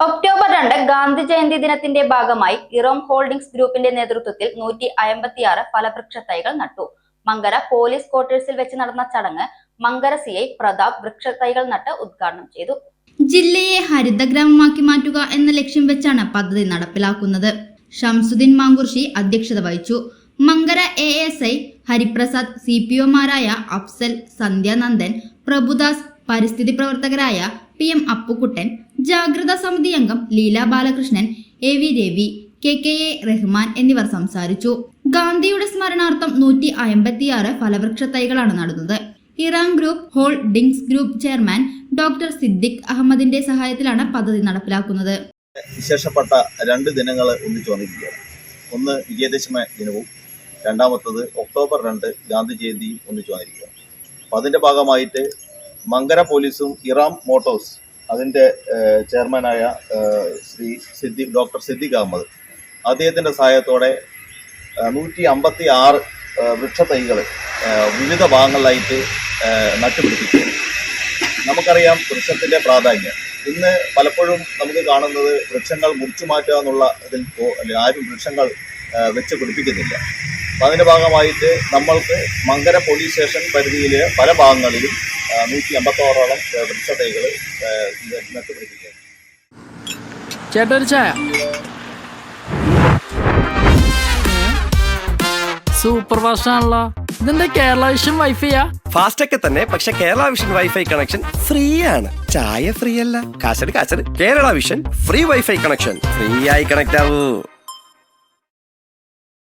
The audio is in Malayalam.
ഒക്ടോബർ രണ്ട് ഗാന്ധി ജയന്തി ദിനത്തിന്റെ ഭാഗമായി ഇറോം ഹോൾഡിംഗ്സ് ഗ്രൂപ്പിന്റെ നേതൃത്വത്തിൽ നൂറ്റി അയമ്പത്തിയാറ് ഫലവൃക്ഷ തൈകൾ നട്ടു. മങ്കര പോലീസ് ക്വാർട്ടേഴ്സിൽ വെച്ച് നടന്ന ചടങ്ങ് മങ്കര സി ഐ പ്രതാപ് വൃക്ഷ തൈകൾ നട്ട് ഉദ്ഘാടനം ചെയ്തു. ജില്ലയെ ഹരിതഗ്രാമമാക്കി മാറ്റുക എന്ന ലക്ഷ്യം വെച്ചാണ് പദ്ധതി നടപ്പിലാക്കുന്നത്. ഷംസുദ്ദീൻ മാങ്കുർഷി അധ്യക്ഷത വഹിച്ചു. Mankara A S I Hariprasad C P ഒമാരായ Afsal Sandhyanandan Prabhudas പരിസ്ഥിതി പ്രവർത്തകരായ പി എം അപ്പുക്കുട്ടൻ ജാഗ്രതാ സമിതി അംഗം Leela Balakrishnan A V Ravi K K A Rahman എന്നിവർ സംസാരിച്ചു. ഗാന്ധിയുടെ സ്മരണാർത്ഥം നൂറ്റി അമ്പത്തിയാറ് ഫലവൃക്ഷ തൈകളാണ് നടുന്നത്. Eram group holdings group chairman doctor Siddique അഹമ്മദിന്റെ സഹായത്തിലാണ് പദ്ധതി നടപ്പിലാക്കുന്നത്. വിശേഷപ്പെട്ട രണ്ട് ദിനങ്ങൾ ഒന്നിച്ചു വന്നിരിക്കുകയാണ്. ഒന്ന് വിജയദശമി ദിനവും രണ്ടാമത്തത് ഒക്ടോബർ രണ്ട് ഗാന്ധി ജയന്തിയും ഒന്നിച്ചു വന്നിരിക്കുകയാണ്. അപ്പം അതിന്റെ ഭാഗമായിട്ട് മങ്കര പോലീസും ഇറാം മോട്ടോഴ്സ് അതിന്റെ ചെയർമാനായ ശ്രീ സിദ്ദി ഡോക്ടർ സിദ്ദിഖ് അഹമ്മദ്. അദ്ദേഹത്തിന്റെ സഹായത്തോടെ നൂറ്റി അമ്പത്തി ആറ് വൃക്ഷത്തൈകൾ വിവിധ ഭാഗങ്ങളിലായിട്ട് നട്ടുപിടിപ്പിച്ചു. നമുക്കറിയാം വൃക്ഷത്തിന്റെ പ്രാധാന്യം. ഇന്ന് പലപ്പോഴും നമുക്ക് കാണുന്നത് വൃക്ഷങ്ങൾ മുറിച്ചു മാറ്റുക എന്നുള്ള ഇതിൽ ആരും വൃക്ഷങ്ങൾ വെച്ച് പിടിപ്പിക്കുന്നില്ല. അതിന്റെ ഭാഗമായിട്ട് നമ്മൾക്ക് മങ്കര പോലീസ് സ്റ്റേഷൻ പരിധിയിലെ പല ഭാഗങ്ങളിലും നൂറ്റി അമ്പത്തോറോളം വൃക്ഷ തൈകൾ നട്ടുപിടിപ്പിക്കുക. ചേട്ടാ ചായ. സൂപ്പർ ഫാസ്റ്റ് ആണല്ലോ ഇതെന്താ കേരള വിഷൻ വൈഫൈയാ ഫാസ്റ്റ് ഒക്കെ തന്നെ പക്ഷെ Kerala Vision wifi connection free ആണ് ചായ ഫ്രീ അല്ല കാശട് കാശട്. Kerala Vision free wifi connection free ആയി കണക്ട് ആവൂ.